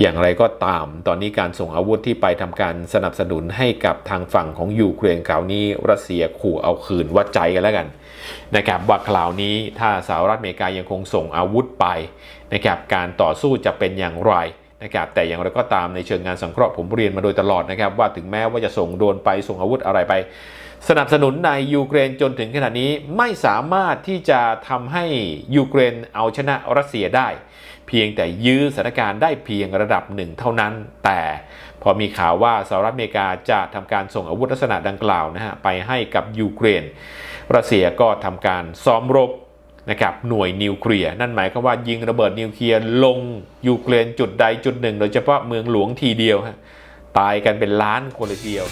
อย่างไรก็ตาม ตอนนี้การส่งอาวุธที่ไปทำการสนับสนุนให้กับทางฝั่งของยูเครนคราวนี้รัสเซียขู่เอาคืนวัดใจกันแล้วกันนะครับว่าคราวนี้ถ้าสหรัฐอเมริกายังคงส่งอาวุธไปนะครับการต่อสู้จะเป็นอย่างไรนะครับแต่อย่างไรก็ตามในเชิงงานสังเคราะห์ผมเรียนมาโดยตลอดนะครับว่าถึงแม้ว่าจะส่งโดนไปส่งอาวุธอะไรไป สนับสนุนในยูเครนจนถึงขณะนี้ไม่สามารถที่จะทำให้ยูเครนเอาชนะรัสเซียได้ เพียงแต่ยื้อสถานการณ์ได้เพียงระดับหนึ่งเท่านั้น แต่พอมีข่าวว่าสหรัฐอเมริกาจะทำการส่งอาวุธลักษณะดังกล่าวนะฮะไปให้กับยูเครน รัสเซียก็ทำการซ้อมรบนะครับหน่วยนิวเคลียร์นั่นหมายความว่ายิงระเบิดนิวเคลียร์ลงยูเครนจุดใดจุดหนึ่ง โดยเฉพาะเมืองหลวงทีเดียวฮะตายกันเป็นล้านคนเลยทีเดียว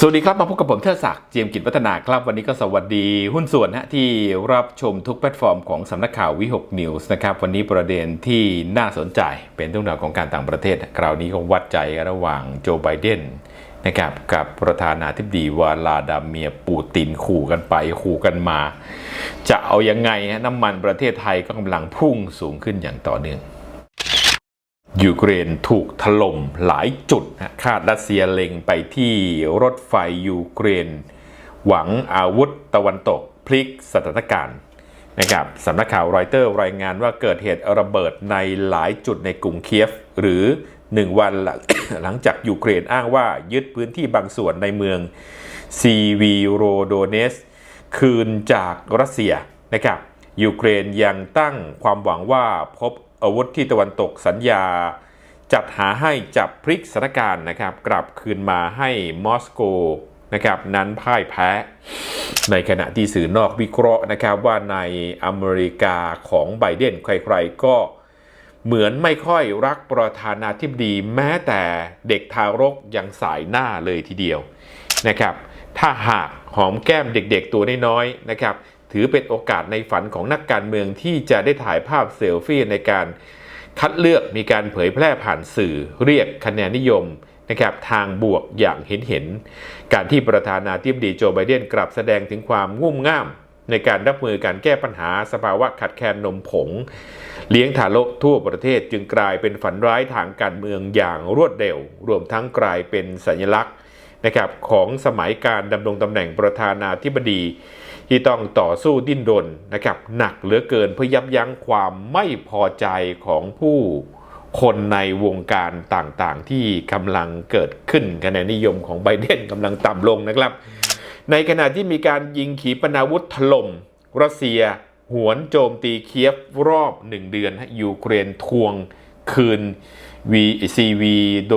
สวัสดีครับ มาพบกับผมเทิดศักดิ์เจียมกิจวัฒนาครับ วันนี้ก็สวัสดีหุ้นส่วนฮะที่รับชมทุกแพลตฟอร์มของสำนักข่าววิหกนิวส์นะครับ วันนี้ประเด็นที่น่าสนใจเป็นเรื่องราวของการต่างประเทศ คราวนี้ก็วัดใจระหว่างโจไบเดนนะครับกับประธานาธิบดีวลาดาเมียปูตินขู่กันไปขู่กันมา จะเอายังไงฮะน้ำมันประเทศไทยก็กำลังพุ่งสูงขึ้นอย่างต่อเนื่อง ยูเครนถูกถล่มหลายจุดนะคาดรัสเซียเล็งไปที่รถไฟยูเครน หวังอาวุธตะวันตกพลิกสถานการณ์นะครับสำนักข่าวรอยเตอร์รายงานว่าเกิดเหตุระเบิดในหลายจุดในกรุงเคียฟ หรือ 1 วันหลังหลังจากยูเครนอ้างว่ายึดพื้นที่บางส่วนในเมืองซีวีโรโดเนส คืนจากรัสเซียนะครับยูเครนยังตั้งความหวังว่าพบ อาวุธที่ตะวันตกสัญญา จัดหาให้จับพลิกสถานการณ์นะครับ กลับคืนมาให้มอสโกนะครับนั้นพ่ายแพ้ ในขณะที่สื่อนอกวิเคราะห์นะครับว่าในอเมริกาของไบเดนใครๆก็เหมือนไม่ค่อยรักประธานาธิบดีแม้แต่เด็กทารกยังสายหน้าเลยทีเดียวนะครับ ถ้าหากหอมแก้มเด็กๆตัวน้อยๆนะครับ ถือเป็นโอกาสในฝันของนักการเมืองที่จะได้ถ่ายภาพเซลฟี่ในการคัดเลือกมีการเผยแพร่ผ่านสื่อเรียกคะแนนนิยมนะครับทางบวกอย่างเห็นเห็น การที่ประธานาธิบดีโจไบเดนกลับแสดงถึงความงุ่มง่าม ในการรับมือการแก้ปัญหาสภาวะขาดแคลนนมผง เลี้ยงทารกทั่วประเทศจึงกลายเป็นฝันร้ายทางการเมืองอย่างรวดเร็ว รวมทั้งกลายเป็นสัญลักษณ์นะครับของสมัยการดำรงตำแหน่งประธานาธิบดี ที่ต้องต่อสู้ดิ้นรนนะครับหนักเหลือเกินเพื่อยับยั้งความไม่พอใจของผู้คนในวงการต่างๆ ที่กำลังเกิดขึ้นคะแนนนิยมของไบเดนกำลังต่ำลงนะครับ ในขณะที่มีการยิงขีปนาวุธถล่มรัสเซีย หวนโจมตีเคียฟรอบหนึ่งเดือนยูเครนทวงคืน VCV โด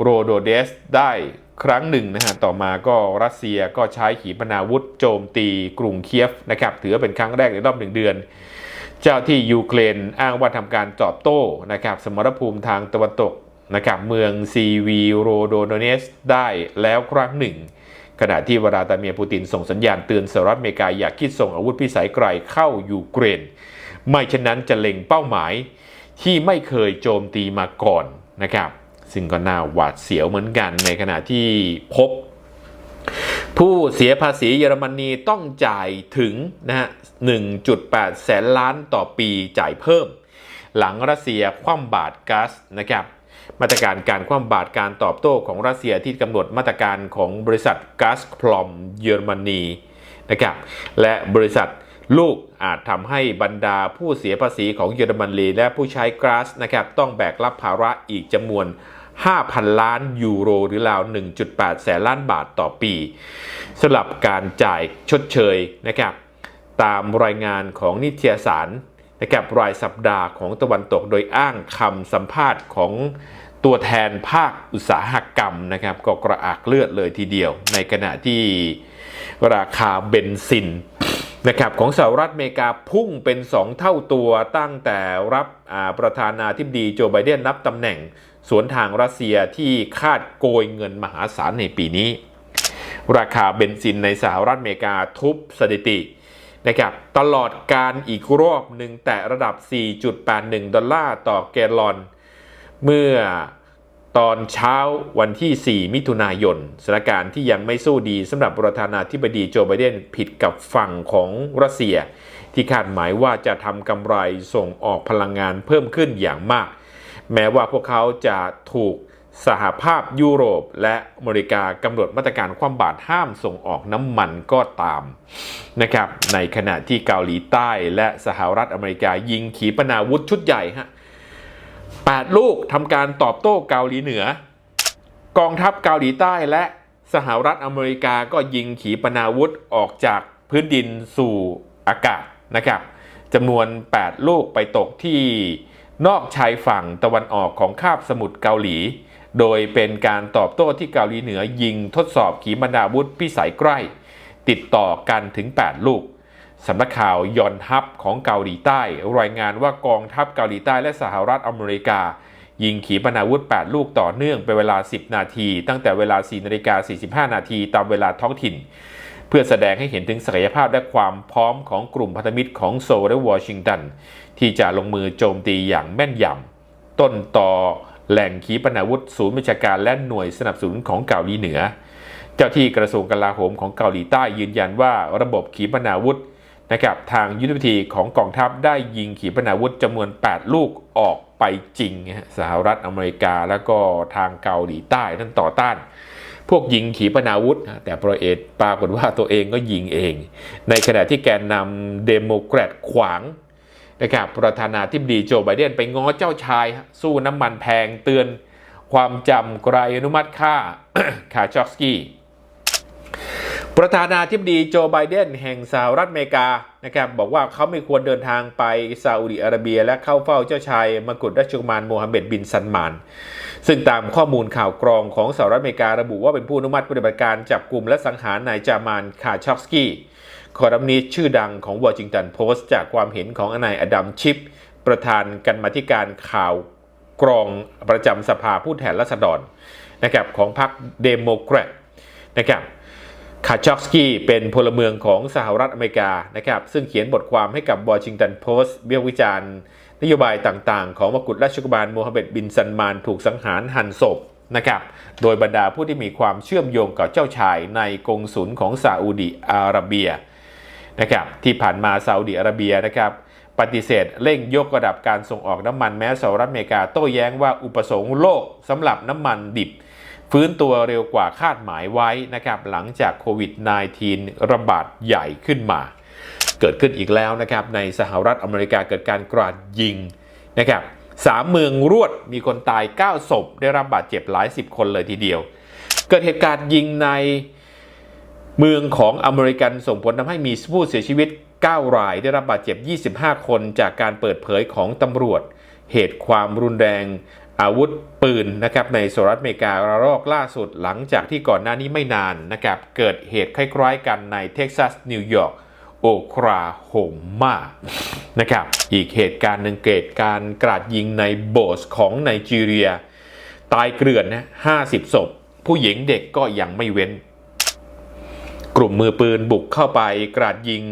โรโดเดสได้ ครั้งหนึ่งนะฮะต่อมาก็รัสเซียก็ใช้ขีปนาวุธโจมตีกรุงเคียฟนะครับถือว่าเป็นครั้งแรกในรอบหนึ่งเดือน เจ้าที่ยูเครนอ้างว่าทำการตอบโต้นะครับสมรภูมิทางตะวันตกนะครับเมืองซีวีโรโดเนสได้แล้วครั้งหนึ่ง ขณะที่วลาดาเมียปูตินส่งสัญญาณเตือนสหรัฐอเมริกาอย่าคิดส่งอาวุธพิสัยไกลเข้ายูเครน ไม่เช่นนั้นจะเล็งเป้าหมายที่ไม่เคยโจมตีมาก่อนนะครับ ซึ่งก็น่าหวาดเสียวเหมือนกันในขณะที่พบ ผู้เสียภาษีเยอรมนีต้องจ่ายถึงนะฮะ 1.8 แสนล้านต่อปีจ่ายเพิ่ม หลังรัสเซียคว่ำบาตรก๊าซนะครับมาตรการการคว่ำบาตรการตอบโต้ของรัสเซียที่กำหนดมาตรการของบริษัทก๊าซพลอมเยอรมนีนะครับและบริษัทลูกอาจทำให้บรรดาผู้เสียภาษีของเยอรมนีและผู้ใช้ก๊าซนะครับต้องแบกรับภาระอีกจำนวน 5,000 ล้านยูโรหรือราว 1.8 แสนล้านบาทต่อปีสำหรับการจ่ายชดเชยนะครับตามรายงานของนิตยสารนะครับรายสัปดาห์ของตะวันตกโดยอ้างคำสัมภาษณ์ของตัวแทนภาคอุตสาหกรรมนะครับก็กระอักเลือดเลยทีเดียว ในขณะที่ราคาเบนซินนะครับของสหรัฐอเมริกาพุ่งเป็น 2 เท่าตัวตั้งแต่รับประธานาธิบดีโจไบเดนนับตำแหน่ง สวนทางรัสเซียที่คาดโกยเงินมหาศาลในปีนี้ ราคาเบนซินในสหรัฐอเมริกาทุบสถิตินะครับตลอดการอีกรอบหนึ่งแต่ระดับ 4.81 ดอลลาร์ต่อแกลลอน เมื่อตอนเช้าวันที่ 4 มิถุนายนสถานการณ์ที่ยังไม่สู้ดีสำหรับประธานาธิบดีโจไบเดนผิดกับฝั่งของรัสเซีย ที่คาดหมายว่าจะทำกำไรส่งออกพลังงานเพิ่มขึ้นอย่างมาก แม้ว่าพวกเขาจะถูกสหภาพยุโรปและอเมริกากำหนดมาตรการคว่ำบาตรห้ามส่งออกน้ำมันก็ตามนะครับในขณะที่เกาหลีใต้และสหรัฐอเมริกายิงขีปนาวุธชุดใหญ่ฮะ8ลูกทำการตอบโต้เกาหลีเหนือ กองทัพเกาหลีใต้และสหรัฐอเมริกาก็ยิงขีปนาวุธออกจากพื้นดินสู่อากาศนะครับจำนวน 8 ลูกไปตกที่ นอกชายฝั่งตะวันออกของคาบสมุทรเกาหลี โดยเป็นการตอบโต้ที่เกาหลีเหนือยิงทดสอบขีปนาวุธพิสัยใกล้ ติดต่อกันถึง 8 ลูกสำนักข่าวยอนฮับของเกาหลีใต้ รายงานว่ากองทัพเกาหลีใต้และสหรัฐอเมริกา ยิงขีปนาวุธ 8 ลูกต่อเนื่องเป็นเวลา 10 นาที ตั้งแต่เวลา4นาฬิกา45 นาทีตามเวลาท้องถิ่น พื่อแสดงให้เห็นถึงศักยภาพและความพร้อมของกลุ่มพันธมิตรของโซลและวอชิงตัน ที่จะลงมือโจมตีอย่างแม่นยำต้นต่อแหล่งขีปนาวุธศูนย์บัญชาการและหน่วยสนับสนุนของเกาหลีเหนือ เจ้าที่กระทรวงกลาโหมของเกาหลีใต้ยืนยันว่าระบบขีปนาวุธนะครับทางยุทธวิธีของกองทัพได้ยิงขีปนาวุธจำนวน 8 ลูกออกไปจริงสหรัฐอเมริกา แล้วก็ทางเกาหลีใต้ท่านต่อต้าน พวกยิงขีปนาวุธ แต่พลเอกปรากฏว่าตัวเองก็ยิงเอง ในขณะที่แกนนำเดโมแครตขวางนะครับประธานาธิบดีโจไบเดนไปง้อเจ้าชาย สู้น้ำมันแพงเตือนความจำไกรอนุมัติค่าคาชอกสกี้ ประธานาธิบดีโจไบเดนแห่งสหรัฐอเมริกานะครับบอกว่าเขาไม่ควรเดินทางไปซาอุดิอาระเบีย และเข้าเฝ้าเจ้าชายมกุฎราชกุมารโมฮัมเหม็ดบินซันมาน ซึ่งตามข้อมูลข่าวกรองของสหรัฐอเมริการะบุว่าเป็นผู้อนุมัติปฏิบัติการจับกลุ่มและสังหารนายจามานคาชอกสกี้คอรัมนิสต์ชื่อดังของวอชิงตันโพสต์จากความเห็นของนายอดัมชิป ประธานกันมาธิการข่าวกรองประจำสภาผู้แทนราษฎรนะครับของพรรคเดโมแครตนะครับ คาชอกสกี้เป็นพลเมืองของสหรัฐอเมริกานะครับซึ่งเขียนบทความให้กับวอชิงตันโพสต์เบี้ยวิจารณ์ นโยบายต่างๆ ของมกุฎราชกุมารโมฮัมเหม็ดบินซันมานถูกสังหารหั่นศพนะครับโดยบรรดาผู้ที่มีความเชื่อมโยงกับเจ้าชายในกงสุลของซาอุดิอาระเบียนะครับที่ผ่านมาซาอุดิอาระเบียนะครับปฏิเสธเร่งยกระดับการส่งออกน้ำมันแม้สหรัฐอเมริกาโต้แย้งว่าอุปสงค์โลกสำหรับน้ำมันดิบ ฟื้นตัวเร็วกว่าคาดหมายไว้นะครับหลังจากโควิด -19 ระบาดใหญ่ขึ้นมา เกิดขึ้นอีกแล้วนะครับในสหรัฐอเมริกาเกิดการกราดยิงนะครับสามเมืองรวดมีคนตาย 9 ศพ ได้รับบาดเจ็บหลายสิบคนเลยทีเดียว เกิดเหตุการณ์ยิงในเมืองของอเมริกันส่งผลทำให้มีผู้เสียชีวิต 9 ราย ได้รับบาดเจ็บ 25 คนจากการเปิดเผยของตำรวจ เหตุความรุนแรง อาวุธปืนนะครับในสหรัฐอเมริการะลอกล่าสุดหลังจากที่ก่อนหน้านี้ไม่นานนะครับเกิดเหตุคล้ายๆกันในเท็กซัสนิวยอร์กโอคลาโฮมานะครับอีกเหตุการณ์หนึ่งเกิดการกราดยิงในโบสถ์ของไนจีเรีย ตายเกลื่อนนะ50 ศพ ผู้หญิงเด็กก็ยังไม่เว้น กลุ่มมือปืนบุกเข้าไปกราดยิง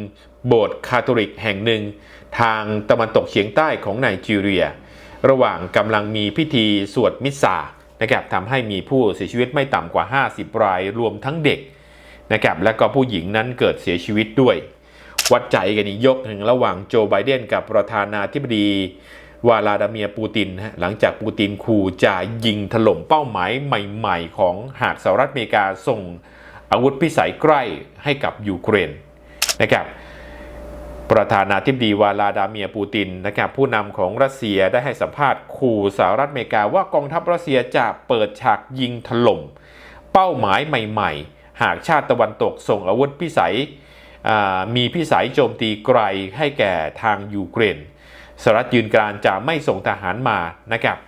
โบสถ์คาทอลิกแห่งหนึ่ง ทางตะวันตกเฉียงใต้ของไนจีเรีย ระหว่างกำลังมีพิธีสวดมิสซานะครับทำให้มีผู้เสียชีวิตไม่ต่ำกว่า 50 รายรวมทั้งเด็กนะครับและก็ผู้หญิงนั้นเกิดเสียชีวิตด้วย วัดใจกันอีกยกหนึ่งระหว่างโจไบเดนกับประธานาธิบดีวลาดาเมียร์ปูตินฮะหลังจากปูตินขู่จะยิงถล่มเป้าหมายใหม่ๆ ของหากสหรัฐอเมริกาส่งอาวุธพิสัยใกล้ให้กับยูเครนนะครับ ประธานาธิบดีวลาดาเมียปูตินนะครับผู้นำของรัสเซียได้ให้สัมภาษณ์ขู่สหรัฐอเมริกาว่ากองทัพรัสเซียจะเปิดฉากยิงถล่ม เป้าหมายใหม่ ๆ หากชาติตะวันตกส่งอาวุธพิสัยมีพิสัยโจมตีไกลให้แก่ทางยูเครนสหรัฐยืนกรานจะไม่ส่งทหารมานะครับ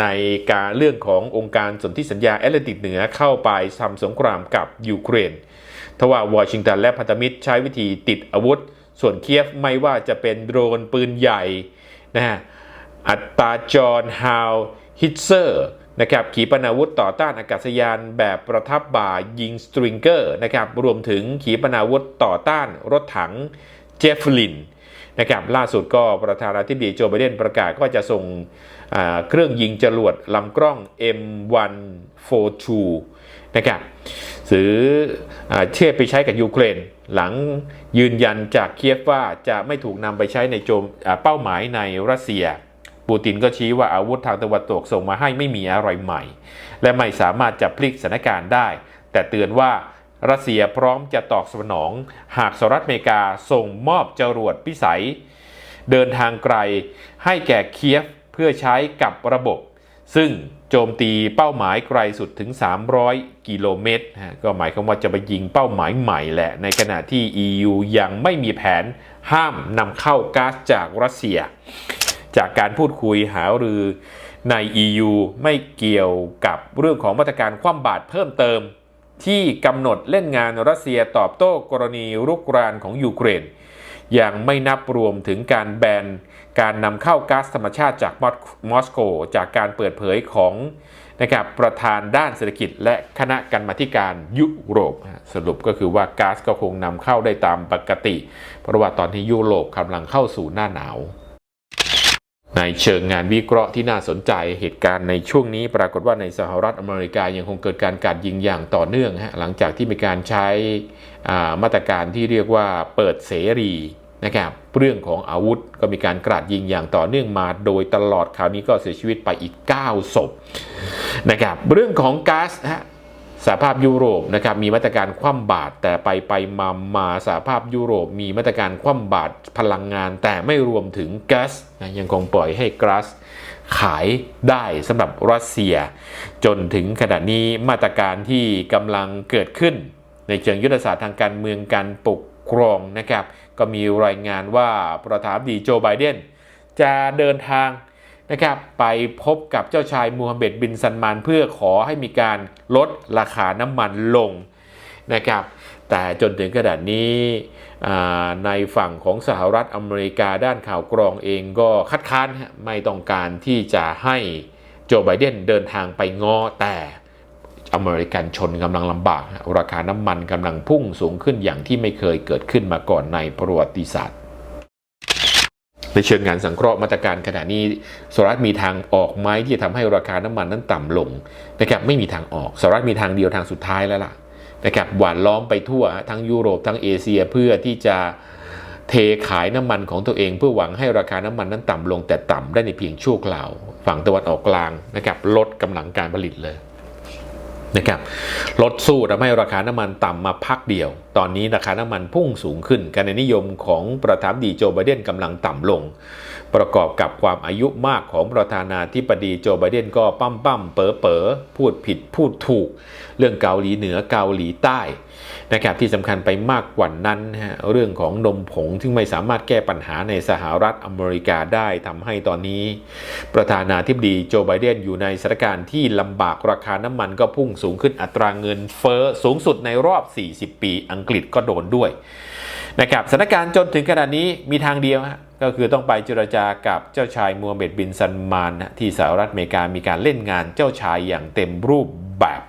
ในการเรื่องขององค์การสนธิสัญญาแอตแลนติกเหนือเข้าไปทำสงครามกับยูเครนทว่าวอชิงตันและพันธมิตรใช้วิธีติดอาวุธ ส่วนเคียฟไม่ว่าจะเป็นโดรนปืนใหญ่นะฮะอัตราจรฮาวฮิตเซอร์นะครับขีปนาวุธต่อต้านอากาศยานแบบประทับบ่ายิงสตริงเกอร์นะครับรวมถึงขีปนาวุธต่อต้านรถถังเจฟลินนะครับล่าสุดก็ประธานาธิบดีโจไบเดนประกาศก็จะส่งเครื่องยิงจรวดลำกล้อง M142 นะครับซื้อเทียบไปใช้กับยูเครน หลังยืนยันจากเคียฟว่าจะไม่ถูกนำไปใช้ในโจมเป้าหมายในรัสเซีย ปูตินก็ชี้ว่าอาวุธทางตะวันตกส่งมาให้ไม่มีอะไรใหม่ และไม่สามารถจะพลิกสถานการณ์ได้ แต่เตือนว่ารัสเซียพร้อมจะตอบสนอง หากสหรัฐอเมริกาส่งมอบจรวดพิสัย เดินทางไกลให้แก่เคียฟเพื่อใช้กับระบบ ซึ่ง โจมตีเป้าหมายไกลสุดถึง 300 กิโลเมตรฮะก็หมายความว่าจะไปยิงเป้าหมายใหม่แหละ ในขณะที่ EU ยังไม่มีแผนห้ามนำเข้าก๊าซจากรัสเซีย จากการพูดคุยหารือใน EU ไม่เกี่ยวกับเรื่องของมาตรการคว่ำบาตรเพิ่มเติม ที่กำหนดเล่นงานรัสเซียตอบโต้กรณีรุกรานของยูเครน ยังไม่นับรวมถึงการแบนการนำเข้าก๊าซธรรมชาติจากมอสโก จากการเปิดเผยของนะครับประธานด้านเศรษฐกิจ และคณะกรรมาธิการยุโรป สรุปก็คือว่าก๊าซก็คงนำเข้าได้ตามปกติ เพราะว่าตอนที่ยุโรปกำลังเข้าสู่หน้าหนาวในเชิงงานวิเคราะห์ที่น่าสนใจเหตุการณ์ในช่วงนี้ปรากฏว่าในสหรัฐอเมริกายังคงเกิดการกราดยิงอย่างต่อเนื่องฮะหลังจากที่มีการใช้อ่ามาตรการที่เรียกว่าเปิดเสรี นะครับเรื่องของอาวุธก็มีการกราดยิงอย่างต่อเนื่องมาโดยตลอดคราวนี้ก็เสียชีวิตไปอีก 9 ศพนะครับเรื่องของก๊าซฮะสหภาพยุโรปนะครับมีมาตรการคว่ำบาตรแต่ไปไปมามาสหภาพยุโรป มีมาตรการคว่ำบาตรพลังงาน แต่ไม่รวมถึงก๊าซนะยังคงปล่อยให้ก๊าซขายได้สำหรับรัสเซีย จนถึงขณะนี้มาตรการที่กำลังเกิดขึ้น ในเชิงยุทธศาสตร์ทางการเมืองการปกครองนะครับ ก็มีรายงานว่าประธานดีโจไบเดนจะเดินทางนะครับไปพบกับเจ้าชายมูฮัมเหม็ดบินซันมานเพื่อขอให้มีการลดราคาน้ำมันลงนะครับแต่จนถึงขนาดนี้ในฝั่งของสหรัฐอเมริกาด้านข่าวกรองเองก็คัดค้านไม่ต้องการที่จะให้โจไบเดนเดินทางไปง้อแต่ อเมริกันชนกำลังลำบาก ราคาน้ำมันกำลังพุ่งสูงขึ้นอย่างที่ไม่เคยเกิดขึ้นมาก่อนในประวัติศาสตร์ในเชิงงานสังเคราะห์มาตรการขณะนี้สหรัฐมีทางออกไหมที่จะทำให้ราคาน้ำมันนั้นต่ำลงนะครับไม่มีทางออกสหรัฐมีทางเดียวทางสุดท้ายแล้วล่ะนะครับหวานล้อมไปทั่วทั้งยุโรปทั้งเอเชียเพื่อที่จะเทขายน้ำมันของตัวเอง เพื่อหวังให้ราคาน้ำมันนั้นต่ำลงแต่ต่ำได้ในเพียงชั่วคราว ฝั่งตะวันออกกลางนะครับลดกำลังการผลิตเลย นะครับลดสู้ทำให้ราคาน้ำมันต่ำมาพักเดียว ตอนนี้ราคาน้ำมันพุ่งสูงขึ้นการนิยมของประธานดีโจไบเดนกำลังต่ำลง ประกอบกับความอายุมากของประธานาธิบดีโจไบเดนก็ปั้มปั้มเป๋อเป๋อพูดผิดพูดถูก เรื่องเกาหลีเหนือเกาหลีใต้ นะครับที่สำคัญไปมากกว่านั้นฮะเรื่องของนมผงที่ไม่สามารถแก้ปัญหาในสหรัฐอเมริกาได้ทำให้ตอนนี้ ประธานาธิบดีโจไบเดนอยู่ในสถานการณ์ที่ลำบากราคาน้ำมันก็พุ่งสูงขึ้นอัตราเงินเฟ้อสูงสุดในรอบ 40 ปีอังกฤษก็โดนด้วยนะครับสถานการณ์จนถึงขนาดนี้มีทางเดียวฮะก็คือต้องไปเจรจากับเจ้าชายมูฮัมเหม็ดบินซันมานนะที่สหรัฐอเมริกามีการเล่นงานเจ้าชายอย่างเต็มรูปแบบ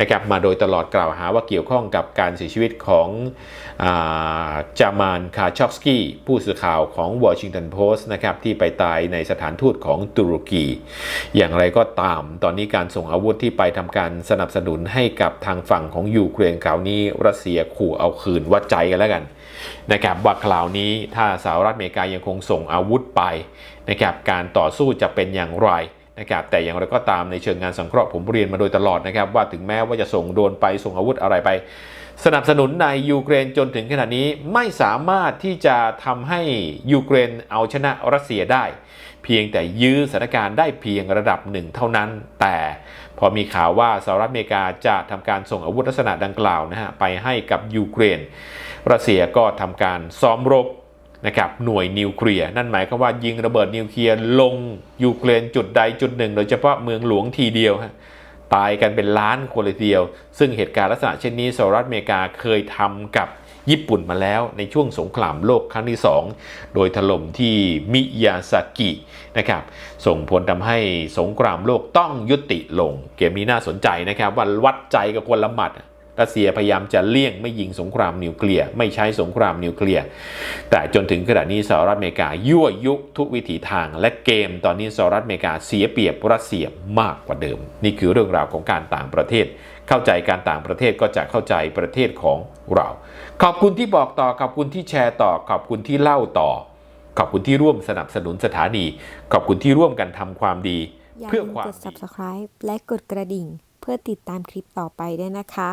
นะครับมาโดยตลอดกล่าวหาว่าเกี่ยวข้องกับการเสียชีวิตของอาจามานคาชอฟสกี้ผู้สื่อข่าวของวอชิงตันโพสต์นะครับที่ไปตายในสถานทูตของตุรกี อย่างไรก็ตามตอนนี้การส่งอาวุธที่ไปทำการสนับสนุนให้กับทางฝั่งของยูเครนคราวนี้รัสเซียขู่เอาคืนวัดใจกันแล้วกันนะครับว่าคราวนี้ถ้าสหรัฐอเมริกายังคงส่งอาวุธไปนะครับการต่อสู้จะเป็นอย่างไร นะครับแต่อย่างไรก็ตามในเชิงงานสังเคราะห์ผมเรียนมาโดยตลอดนะครับว่าถึงแม้ว่าจะส่งโดนไปส่งอาวุธอะไรไป สนับสนุนในยูเครนจนถึงขณะนี้ไม่สามารถที่จะทำให้ยูเครนเอาชนะรัสเซียได้ เพียงแต่ยื้อสถานการณ์ได้เพียงระดับหนึ่งเท่านั้น แต่พอมีข่าวว่าสหรัฐอเมริกาจะทำการส่งอาวุธลักษณะดังกล่าวนะฮะไปให้กับยูเครน รัสเซียก็ทำการซ้อมรบ นะครับหน่วยนิวเคลียร์นั่นหมายความว่ายิงระเบิดนิวเคลียร์ลงยูเครนจุดใดจุดหนึ่ง โดยเฉพาะเมืองหลวงทีเดียวฮะตายกันเป็นล้านคนเลยทีเดียว ซึ่งเหตุการณ์ลักษณะเช่นนี้สหรัฐอเมริกาเคยทำกับญี่ปุ่นมาแล้วในช่วงสงครามโลกครั้งที่ 2 โดยถล่มที่มิยาซากินะครับส่งผลทำให้สงครามโลกต้องยุติลง เกมนี้น่าสนใจนะครับว่าวัดใจกับคนละหมัด รัสเซียพยายามจะเลี่ยงไม่ยิงสงครามนิวเคลียร์ไม่ใช้สงครามนิวเคลียร์แต่จนถึงขณะนี้สหรัฐอเมริกายั่วยุทุกวิถีทาง และเกมตอนนี้สหรัฐอเมริกาเสียเปรียบรัสเซียมากกว่าเดิม นี่คือเรื่องราวของการต่างประเทศ เข้าใจการต่างประเทศก็จะเข้าใจประเทศของเรา ขอบคุณที่บอกต่อขอบคุณที่แชร์ต่อ ขอบคุณที่เล่าต่อ ขอบคุณที่ร่วมสนับสนุนสถานี ขอบคุณที่ร่วมกันทำความดีอย่าเพื่อลืมความกดดี subscribe และกดกระดิ่ง เพื่อติดตามคลิปต่อไปด้วยนะคะ